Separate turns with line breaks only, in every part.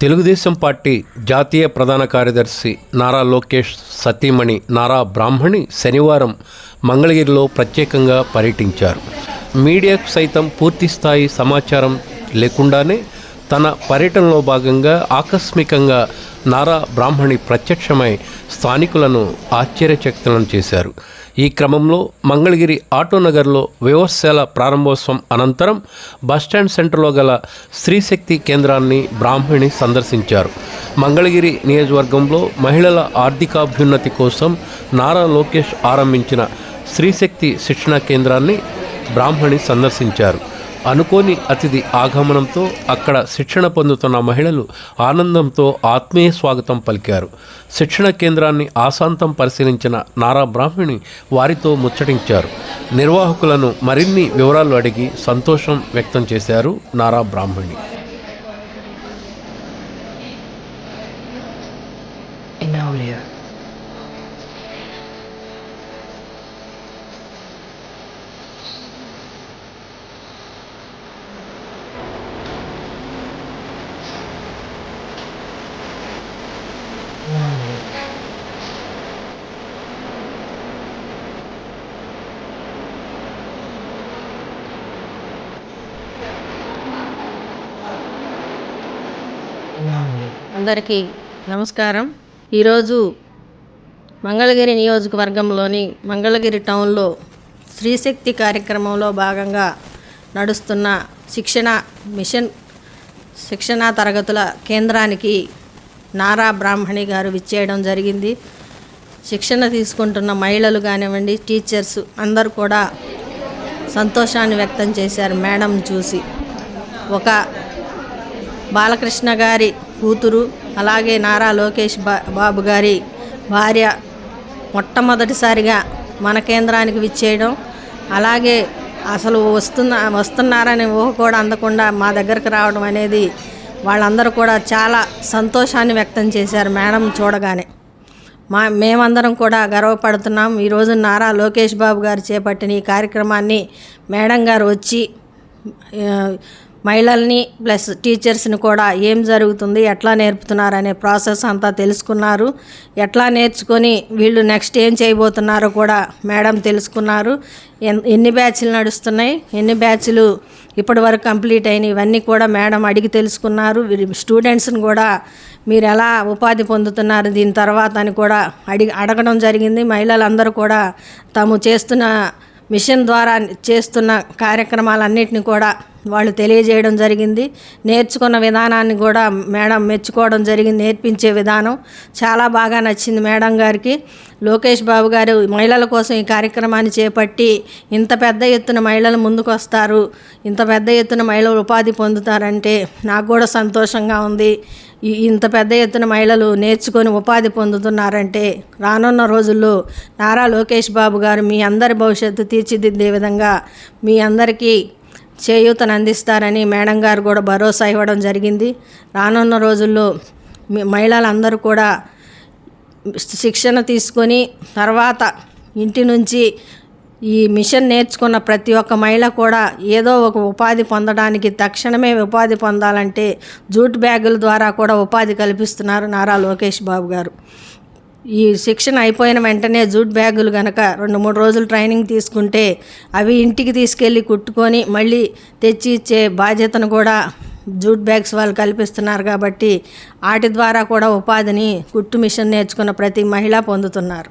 Telugu Desam party జాతీయ ప్రధాన కార్యదర్శి నారా లోకేష్ సతీమణి నారా బ్రాహ్మణి శనివారం మంగళగిరిలో ప్రత్యేకంగా పర్యటించారు. మీడియాకు సైతం పూర్తి స్థాయి సమాచారం లేకుండానే తన పర్యటనలో భాగంగా ఆకస్మికంగా నారా బ్రాహ్మణి ప్రత్యక్షమై స్థానికులను ఆశ్చర్యచకితులను చేశారు. ఈ క్రమంలో మంగళగిరి ఆటోనగర్లో వ్యవస్థల ప్రారంభోత్సవం అనంతరం బస్టాండ్ సెంటర్లో గల స్త్రీశక్తి కేంద్రాన్ని బ్రాహ్మణి సందర్శించారు. మంగళగిరి నియోజకవర్గంలో మహిళల ఆర్థికాభ్యున్నతి కోసం నారా లోకేష్ ఆరంభించిన స్త్రీశక్తి శిక్షణా కేంద్రాన్ని బ్రాహ్మణి సందర్శించారు. అనుకోని అతిథి ఆగమనంతో అక్కడ శిక్షణ పొందుతున్న మహిళలు ఆనందంతో ఆత్మీయ స్వాగతం పలికారు. శిక్షణ కేంద్రాన్ని ఆశాంతం పరిశీలించిన నారా బ్రాహ్మణి వారితో ముచ్చటించారు. నిర్వాహకులను మరిన్ని వివరాలు అడిగి సంతోషం వ్యక్తం చేశారు నారా బ్రాహ్మణి.
In
అందరికీ నమస్కారం. ఈరోజు మంగళగిరి నియోజకవర్గంలోని మంగళగిరి టౌన్లో స్త్రీశక్తి కార్యక్రమంలో భాగంగా నడుస్తున్న శిక్షణ మిషన్ శిక్షణా తరగతుల కేంద్రానికి నారా బ్రాహ్మణి గారు విచ్చేయడం జరిగింది. శిక్షణ తీసుకుంటున్న మహిళలు కానివ్వండి టీచర్స్ అందరూ కూడా సంతోషాన్ని వ్యక్తం చేశారు మేడం చూసి. ఒక బాలకృష్ణ గారి కూతురు అలాగే నారా లోకేష్ బా బాబు గారి భార్య మొట్టమొదటిసారిగా మన కేంద్రానికి విచ్చేయడం. అలాగే అసలు వస్తున్న వస్తున్నారనే ఊహ కూడా అందకుండా మా దగ్గరకు రావడం అనేది వాళ్ళందరూ కూడా చాలా సంతోషాన్ని వ్యక్తం చేశారు మేడం చూడగానే. మా మేమందరం కూడా గర్వపడుతున్నాం. ఈరోజు నారా లోకేష్ బాబు గారు చేపట్టిన ఈ కార్యక్రమాన్ని మేడం గారు వచ్చి మహిళల్ని ప్లస్ టీచర్స్ని కూడా ఏం జరుగుతుంది ఎట్లా నేర్పుతున్నారు అనే ప్రాసెస్ అంతా తెలుసుకున్నారు. ఎట్లా నేర్చుకొని వీళ్ళు నెక్స్ట్ ఏం చేయబోతున్నారో కూడా మేడం తెలుసుకున్నారు. ఎన్- ఎన్ని బ్యాచ్లు నడుస్తున్నాయి ఎన్ని బ్యాచ్లు ఇప్పటి వరకు కంప్లీట్ అయినాయి ఇవన్నీ కూడా మేడం అడిగి తెలుసుకున్నారు. వీరి స్టూడెంట్స్ని కూడా మీరు ఎలా ఉపాధి పొందుతున్నారు దీని తర్వాత అని కూడా అడిగి అడగడం జరిగింది. మహిళలందరూ కూడా తాము చేస్తున్న మిషన్ ద్వారా చేస్తున్న కార్యక్రమాలన్నింటినీ కూడా వాళ్ళు తెలియజేయడం జరిగింది. నేర్చుకున్న విధానాన్ని కూడా మేడం మెచ్చుకోవడం జరిగింది. నేర్పించే విధానం చాలా బాగా నచ్చింది మేడం గారికి. లోకేష్ బాబు గారు మహిళల కోసం ఈ కార్యక్రమాన్ని చేపట్టి ఇంత పెద్ద ఎత్తున మహిళలు ముందుకు వస్తారు ఇంత పెద్ద ఎత్తున మహిళలు ఉపాధి పొందుతారంటే నాకు కూడా సంతోషంగా ఉంది. ఇంత పెద్ద ఎత్తున మహిళలు నేర్చుకొని ఉపాధి పొందుతున్నారంటే రానున్న రోజుల్లో నారా లోకేష్ బాబు గారు మీ అందరి భవిష్యత్తు తీర్చిదిద్దే విధంగా మీ అందరికీ చేయూతను అందిస్తారని మేడం గారు కూడా భరోసా ఇవ్వడం జరిగింది. రానున్న రోజుల్లో మహిళలందరూ కూడా శిక్షణ తీసుకొని తర్వాత ఇంటి నుంచి ఈ మిషన్ నేర్చుకున్న ప్రతి ఒక్క మహిళ కూడా ఏదో ఒక ఉపాధి పొందడానికి తక్షణమే ఉపాధి పొందాలంటే జూట్ బ్యాగుల ద్వారా కూడా ఉపాధి కల్పిస్తున్నారు నారా లోకేష్ బాబు గారు. ఈ శిక్షణ అయిపోయిన వెంటనే జూట్ బ్యాగులు కనుక రెండు మూడు రోజులు ట్రైనింగ్ తీసుకుంటే అవి ఇంటికి తీసుకెళ్ళి కుట్టుకొని మళ్ళీ తెచ్చి ఇచ్చే బాధ్యతను కూడా జూట్ బ్యాగ్స్ వాళ్ళు కల్పిస్తున్నారు కాబట్టి వాటి ద్వారా కూడా ఉపాధిని కుట్టు మిషన్ నేర్చుకున్న ప్రతి మహిళ పొందుతున్నారు.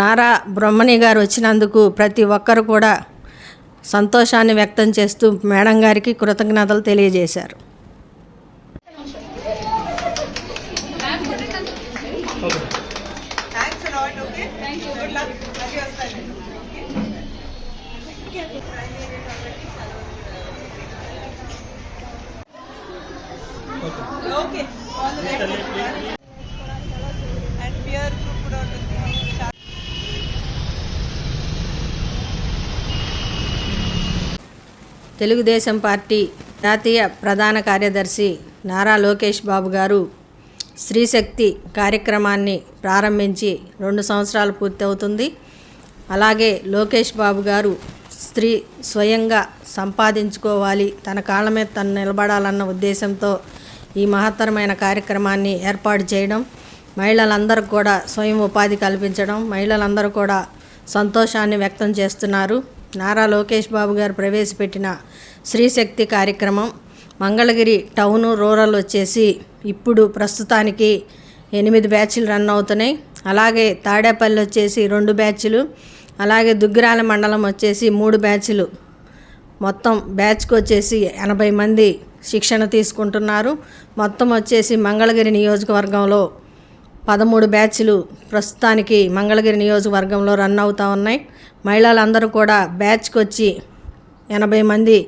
నారా బ్రహ్మణి గారు వచ్చినందుకు ప్రతి ఒక్కరు కూడా సంతోషాన్ని వ్యక్తం చేస్తూ మేడం గారికి కృతజ్ఞతలు తెలియజేశారు.
కూడా ఉంటుంది.
తెలుగుదేశం పార్టీ జాతీయ ప్రధాన కార్యదర్శి నారా లోకేష్ బాబు గారు స్త్రీశక్తి కార్యక్రమాన్ని ప్రారంభించి రెండు సంవత్సరాలు పూర్తవుతుంది. అలాగే లోకేష్ బాబు గారు స్త్రీ స్వయంగా సంపాదించుకోవాలి. తన కాళ్ళ మీద తను నిలబడాలన్న ఉద్దేశంతో ఈ మహత్తరమైన కార్యక్రమాన్ని ఏర్పాటు చేయడం మహిళలందరూ కూడా స్వయం ఉపాధి కల్పించడం మహిళలందరూ కూడా సంతోషాన్ని వ్యక్తం చేస్తున్నారు. నారా లోకేష్ బాబు గారు ప్రవేశపెట్టిన స్త్రీశక్తి కార్యక్రమం మంగళగిరి టౌన్ రూరల్ వచ్చేసి ఇప్పుడు ప్రస్తుతానికి ఎనిమిది బ్యాచ్లు రన్ అవుతున్నాయి. అలాగే తాడేపల్లి వచ్చేసి రెండు బ్యాచ్లు అలాగే దుగ్గిరాల మండలం వచ్చేసి మూడు బ్యాచ్లు. మొత్తం బ్యాచ్కి వచ్చేసి ఎనభై మంది శిక్షణ తీసుకుంటున్నారు. మొత్తం వచ్చేసి మంగళగిరి నియోజకవర్గంలో పదమూడు బ్యాచ్లు ప్రస్తుతానికి మంగళగిరి నియోజకవర్గంలో రన్ అవుతూ ఉన్నాయి. మహిళలందరూ కూడా బ్యాచ్కి వచ్చి ఎనభై మంది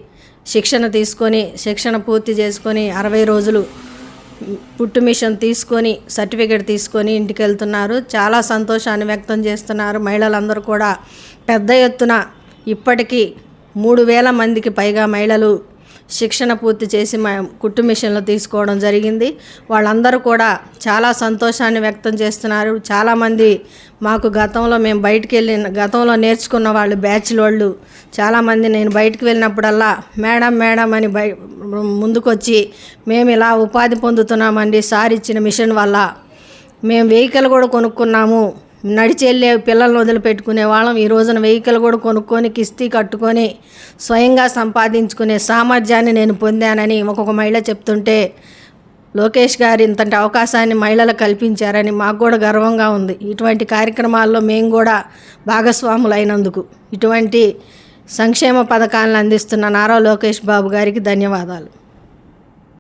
శిక్షణ తీసుకొని శిక్షణ పూర్తి చేసుకొని అరవై రోజులు పుట్టు మిషన్ తీసుకొని సర్టిఫికేట్ తీసుకొని ఇంటికి వెళ్తున్నారు. చాలా సంతోషాన్ని వ్యక్తం చేస్తున్నారు. మహిళలందరూ కూడా పెద్ద ఎత్తున ఇప్పటికీ మూడు వేల మందికి పైగా మహిళలు శిక్షణ పూర్తి చేసి మా కుట్టు మిషన్లు తీసుకోవడం జరిగింది. వాళ్ళందరూ కూడా చాలా సంతోషాన్ని వ్యక్తం చేస్తున్నారు. చాలామంది మాకు గతంలో మేము బయటికి వెళ్ళిన గతంలో నేర్చుకున్న వాళ్ళు బ్యాచ్ వాళ్ళు చాలామంది నేను బయటకు వెళ్ళినప్పుడల్లా మేడం మేడం అని బయ ముందుకొచ్చి మేము ఇలా ఉపాధి పొందుతున్నామండి సార్ ఇచ్చిన మిషన్ వల్ల. మేము వెహికల్ కూడా కొనుక్కున్నాము. నడిచెళ్ళే పిల్లల్ని వదిలిపెట్టుకునే వాళ్ళం. ఈ రోజున వెహికల్ కూడా కొనుక్కొని కిస్తీ కట్టుకొని స్వయంగా సంపాదించుకునే సామర్థ్యాన్ని నేను పొందానని ఒక్కొక్క మహిళ చెప్తుంటే లోకేష్ గారు ఇంతటి అవకాశాన్ని మహిళలకు కల్పించారని మాకు కూడా గర్వంగా ఉంది. ఇటువంటి కార్యక్రమాల్లో మేము కూడా భాగస్వాములైనందుకు ఇటువంటి సంక్షేమ పథకాలను అందిస్తున్న నారా లోకేష్ బాబు గారికి ధన్యవాదాలు.